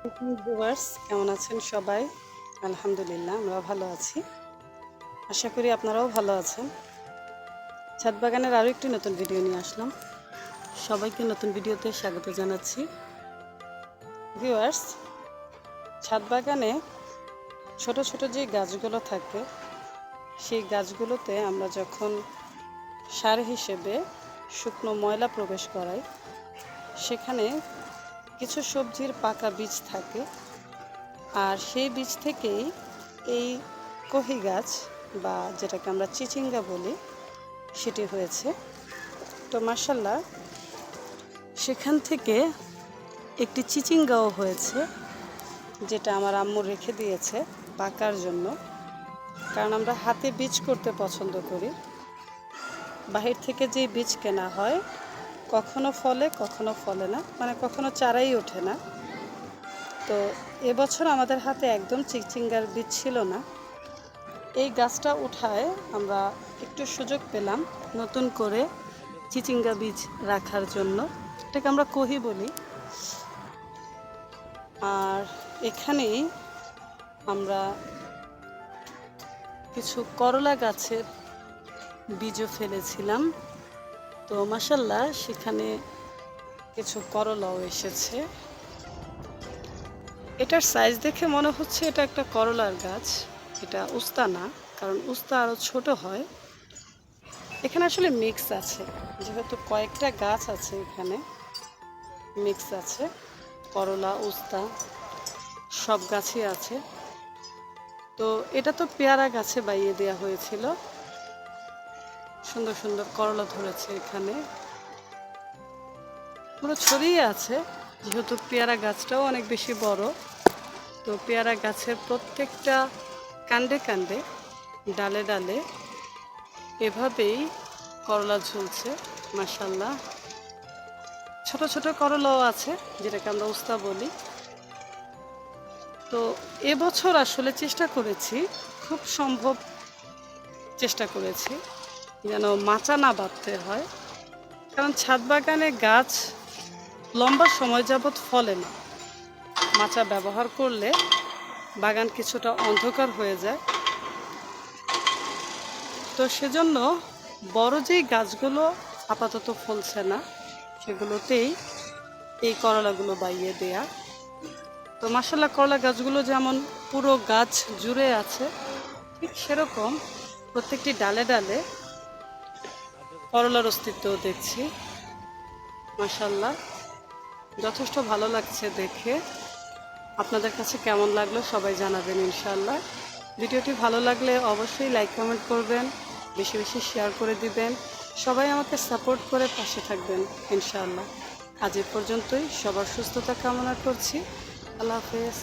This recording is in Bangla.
ভিউয়ার্স, কেমন আছেন সবাই? আলহামদুলিল্লাহ, আমরা ভালো আছি। আশা করি আপনারাও ভালো আছেন। ছাদ বাগানের আরও একটি নতুন ভিডিও নিয়ে আসলাম। সবাইকে নতুন ভিডিওতে স্বাগত জানাচ্ছি। ভিউয়ার্স, ছাদ বাগানে ছোট ছোট যে গাছগুলো থাকে, সেই গাছগুলোতে আমরা যখন সার হিসেবে শুকনো ময়লা প্রবেশ করাই, সেখানে কিছু সবজির পাকা বীজ থাকে। আর সেই বীজ থেকেই এই কহি গাছ বা যেটাকে আমরা চিচিঙ্গা বলি, সেটি হয়েছে। তো মার্শাল্লাহ সেখান থেকে একটি চিচিঙ্গাও হয়েছে, যেটা আমার আম্মু রেখে দিয়েছে পাকার জন্য। কারণ আমরা হাতে বীজ করতে পছন্দ করি। বাহির থেকে যে বীজ কেনা হয় কখনো ফলে কখনো ফলে না। মানে কখনো চারাই ওঠে না। তো এবছর আমাদের হাতে একদম চিচিঙ্গার বীজ ছিল না। এই গাছটা উঠায় আমরা একটু সুযোগ পেলাম নতুন করে চিচিঙ্গা বীজ রাখার জন্য। এটাকে আমরা কহি বলি। আর এখানেই আমরা কিছু করলা গাছের বীজও ফেলেছিলাম। তো মাসাল্লাহ সেখানে কিছু করলাও এসেছে। এটার সাইজ দেখে মনে হচ্ছে এটা একটা করলার গাছ, এটা উস্তা না, কারণ উস্তা আরও ছোট হয়। এখানে আসলে মিক্স আছে, যেহেতু কয়েকটা গাছ আছে এখানে মিক্স আছে, করলা, উস্তা, সব গাছই আছে। তো এটা তো পেয়ারা গাছে বাইয়ে দেওয়া হয়েছিল। সুন্দর সুন্দর করলা ধরেছে এখানে। পুরো ছড়িয়ে আছে, যেহেতু পেয়ারা গাছটাও অনেক বেশি বড়। তো পেয়ারা গাছের প্রত্যেকটা কাণ্ডে কাণ্ডে, ডালে ডালে এভাবেই করলা ঝুলছে মাসাল্লাহ ছোট ছোট করলাও আছে, যেটাকে আমরা উস্তা বলি। তো এবছর আসলে চেষ্টা করেছি, খুব সম্ভব চেষ্টা করেছি। যেন মাচা না বাঁধতে হয়। কারণ ছাদ বাগানে গাছ লম্বা সময় যাবৎ ফলে না। মাচা ব্যবহার করলে বাগান কিছুটা অন্ধকার হয়ে যায়। তো সেজন্য বড় যেই গাছগুলো আপাতত ফলছে না, সেগুলোতেই এই করলাগুলো বাইয়ে দেয়া। তো মাসাল্লাহ করলা গাছগুলো যেমন পুরো গাছ জুড়ে আছে, ঠিক সেরকম প্রত্যেকটি ডালে ডালে করলার অস্তিত্বও দেখছি। মাসাল্লাহ যথেষ্ট ভালো লাগছে দেখে। আপনাদের কাছে কেমন লাগল সবাই জানাবেন ইনশাল্লাহ ভিডিওটি ভালো লাগলে অবশ্যই লাইক কমেন্ট করবেন, বেশি বেশি শেয়ার করে দিবেন। সবাই আমাকে সাপোর্ট করে পাশে থাকবেন ইনশাআল্লাহ। আজ এ পর্যন্তই। সবার সুস্থতা কামনা করছি। আল্লাহ হাফেজ।